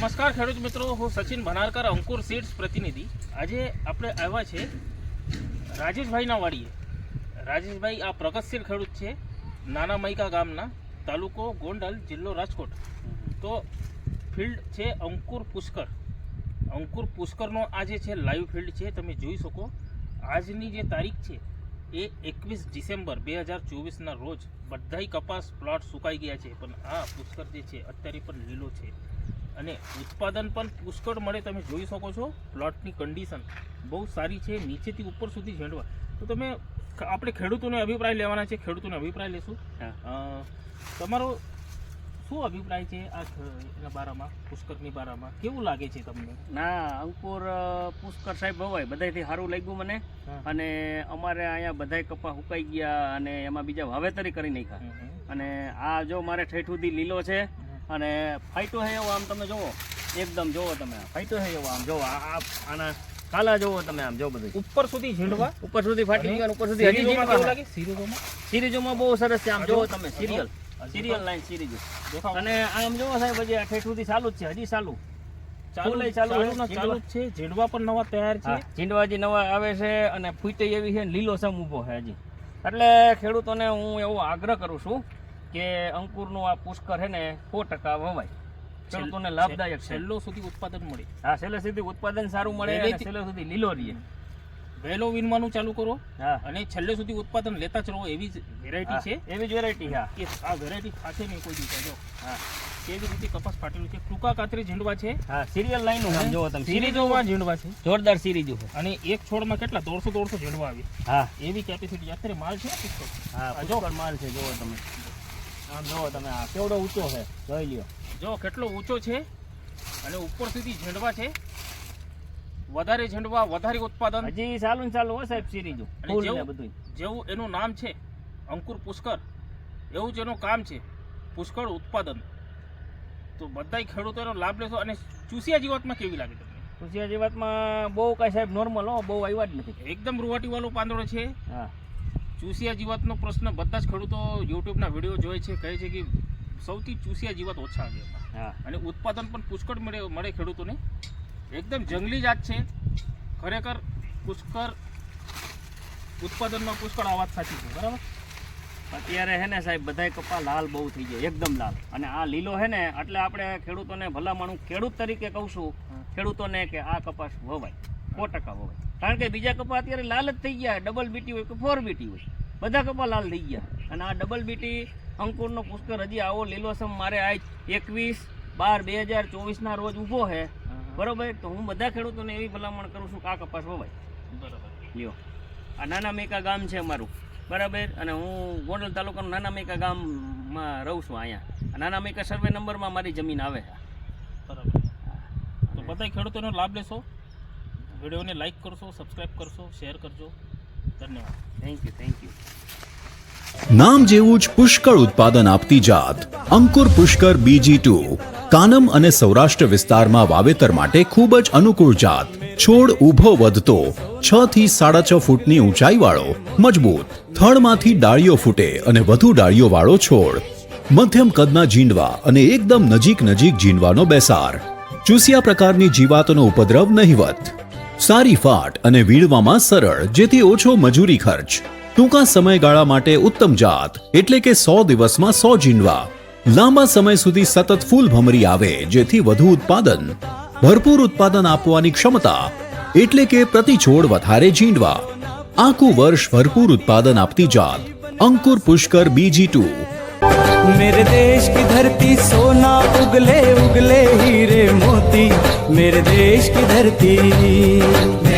નમસ્કાર ખેડૂત મિત્રો, હું સચિન ભનારકર અંકુર સીડ્સ પ્રતિનિધિ. આજે આપણે આવ્યા છે રાજેશભાઈના વાડીએ. રાજેશભાઈ, આ પ્રગતશીલ ખેડૂત છે નાના મૈકા ગામના, તાલુકો ગોંડલ, જિલ્લો રાજકોટ. તો ફિલ્ડ છે અંકુર પુષ્કર. અંકુર પુષ્કરનો આ જે છે લાઈવ ફિલ્ડ છે, તમે જોઈ શકો. આજની જે તારીખ છે, એ એકવીસ ડિસેમ્બર બે હજાર ચોવીસના રોજ બધાય કપાસ પ્લોટ સુકાઈ ગયા છે, પણ આ પુષ્કર જે છે, અત્યારે પણ લીલો છે. અને ઉત્પાદન પણ પુષ્કળ મળે તમે જોઈ શકો છો પ્લોટની કન્ડિશન બહુ સારી છે નીચેથી ઉપર સુધી ઝેંડવા. તો તમે આપણે ખેડૂતોને અભિપ્રાય લેવાના છે ખેડૂતોને અભિપ્રાય લેશું. તમારો શું અભિપ્રાય છે આ એના બારામાં પુષ્કરની બારામાં? કેવું લાગે છે તમને? ના અંકુર અ, પુષ્કર સાહેબ ભવાય બધાયથી સારું લાગ્યું મને. અને અમારે અહીંયા બધાય કપા સુકાઈ ગયા અને એમાં બીજા વાવેતરી કરી નાખ્યા. અને આ જો મારે ઠેઠ સુધી લીલો છે અને ફાઈટો હે એવો આમ તમે જોવો. એકદમ જોવો તમે. ફાઈટો હે એવો આમ આ- આના કાલા જોવો તમે આમ જો બધું. ઉપર સુધી ઝીંડવા ઉપર સુધી ફાટી ગયા ઉપર સુધી હજી ઝીંડવા લાગે? સિરીઝોમાં? સિરીઝોમાં બહુ સરસ છે આમ જોવો તમે સિરિયલ. Serial line series. અને આમ જોવો સાહેબ હજી આ ઠેઠ સુધી ચાલુ જ છે હજી ચાલુ. ચાલુ ચાલુ ચાલુ છે. ઝીંડવા પણ નવા તૈયાર છે. ચીંડવાજી નવા આવે છે અને ફૂટે એવી છે લીલો સમ ઊભો છે હજી. એટલે ખેડૂતોને હું એવો આગ્રહ કરું છું કે અંકુરનું આ પુષ્કર છે ને સો ટકા વવાય. ખેડૂતોને લાભદાયક છે. છેલ્લો સુધી ઉત્પાદન મળે. હા છેલ્લે સુધી ઉત્પાદન સારું મળે અને છેલ્લે સુધી લીલો રહીએ વહેલો વીણવાનું ચાલુ કરો હા. અને છેલ્લે સુધી ઉત્પાદન લેતા જ રહો એવી જ વેરાયટી છે. એવી જ વેરાયટી હા. કે આ વેરાયટી ખાશે નહીં કોઈ દિવસે જો. હા. કેવી રીતે કપાસ ફાટેલું છે? ટૂંકા કાતરી ઝીંડવા છે. હા સિરિયલ લાઈનનું જોવો તમે. સિરીઝોમાં ઝીંડવા છે. જોરદાર સિરીજો અને એક છોડમાં કેટલા? દોઢસો દોઢસો ઝીંડવા આવી. હા. એવી કેપેસિટી અત્યારે માલ છે હા જો. માલ છે જોવો તમે. આમ જોવો તમે આ કેવડો ઊંચો છે? જોઈ લ્યો. જો કેટલો ઊંચો છે? અને ઉપર સુધી ઝંડવા છે. વધારે ઝંડવા વધારે ઉત્પાદન. હજી ચાલુ ને ચાલુ હો સાહેબ સિરીજો. બધું જેવું એનું નામ છે અંકુર પુષ્કર. એવું જ એનું કામ છે પુષ્કળ ઉત્પાદન. તો બધાય ખેડૂતો એનો લાભ લેશો અને ચૂસિયા જીવાતમાં કેવી લાગે તમને? ચૂસિયા જીવાતમાં બહુ કાંઈ સાહેબ નોર્મલ હો બહુ આવ્યા જ નથી. એકદમ રૂવાટી વાળો પાંદડો છે. હા. ચૂસિયા જીવાતનો પ્રશ્ન બધા જ ખેડૂતો યુટ્યુબના વીડિયો જોઈ છે કહે છે કે સૌથી ચૂસિયા જીવાત ઓછા આવે હા. અને ઉત્પાદન પણ પુષ્કળ મળે મળે ખેડૂતોને. એકદમ જંગલી જાત છે. ખરેખર પુષ્કળ ઉત્પાદનમાં પુષ્કળ આ વાત સાચી છે બરાબર? અત્યારે હે ને સાહેબ બધાય કપા લાલ બહુ થઈ જાય એકદમ લાલ. અને આ લીલો હે ને એટલે આપણે ખેડૂતોને ભલામણ ખેડૂત તરીકે કહું છું ખેડૂતોને કે આ કપાસ વવાય. સો ટકા વવાય કારણ કે બીજા કપા અત્યારે લાલ જ થઈ ગયા ડબલ બીટી હોય કે ફોર બીટી હોય. બધા કપા લાલ થઈ ગયા. અને આ ડબલ બીટી અંકુરનો પુષ્કર હજી આવો લીલોસમ મારે આજ એકવીસ બાર બે હજાર ચોવીસના રોજ ઊભો છે બરોબર? તો હું બધા ખેડૂતોને એવી ભલામણ કરું છું કે આ કપાસ વવાય. બરાબર. લ્યો. આ નાના મેકા ગામ છે અમારું. બરાબર? અને હું ગોંડલ તાલુકાનું નાના મેકા ગામમાં રહું છું અહીંયા. નાના મેકા સર્વે નંબરમાં મારી જમીન આવે છે. બરાબર. તો બધા ખેડૂતોનો લાભ લેશો? વિડીયોને લાઈક કરશો સબસ્ક્રાઈબ કરશો શેર કરજો. ધન્યવાદ. થેન્ક યુ થેન્ક યુ નામ જેવું જ પુષ્કળ ઉત્પાદન આપતી જાત અંકુર પુષ્કર બીજી ટુ કાનમ અને સૌરાષ્ટ્ર વિસ્તારમાં વાવેતર માટે ખૂબ જ અનુકૂળ જાત. છોડ ઊભો વધતો છ થી સાડા છ ફૂટની ઊંચાઈ વાળો મજબૂત. થડમાંથી ડાળીઓ ફૂટે અને વધુ ડાળીઓ વાળો છોડ. મધ્યમ કદના જીંડવા અને એકદમ નજીક નજીક જીંડવાનો બેસાર. ચૂસિયા પ્રકારની જીવાતોનો ઉપદ્રવ નહિવત સારી ફાટ અને વીણવામાં સરળ જેથી ઓછો મજૂરી ખર્ચ ટૂંકા સમયગાળા માટે ઉત્તમ જાત એટલે કે સો દિવસમાં સો જીંડવા લાંબા સમય સુધી સતત ફૂલ ભમરી આવે જેથી વધુ ઉત્પાદન ભરપૂર ઉત્પાદન આપવાની ક્ષમતા એટલે કે પ્રતિ છોડ વધારે જીંડવા આખું વર્ષ ભરપૂર ઉત્પાદન આપતી જાત અંકુર પુષ્કર બીજી ટુ मेरे देश की धरती सोना उगले उगले हीरे मोती मेरे देश की धरती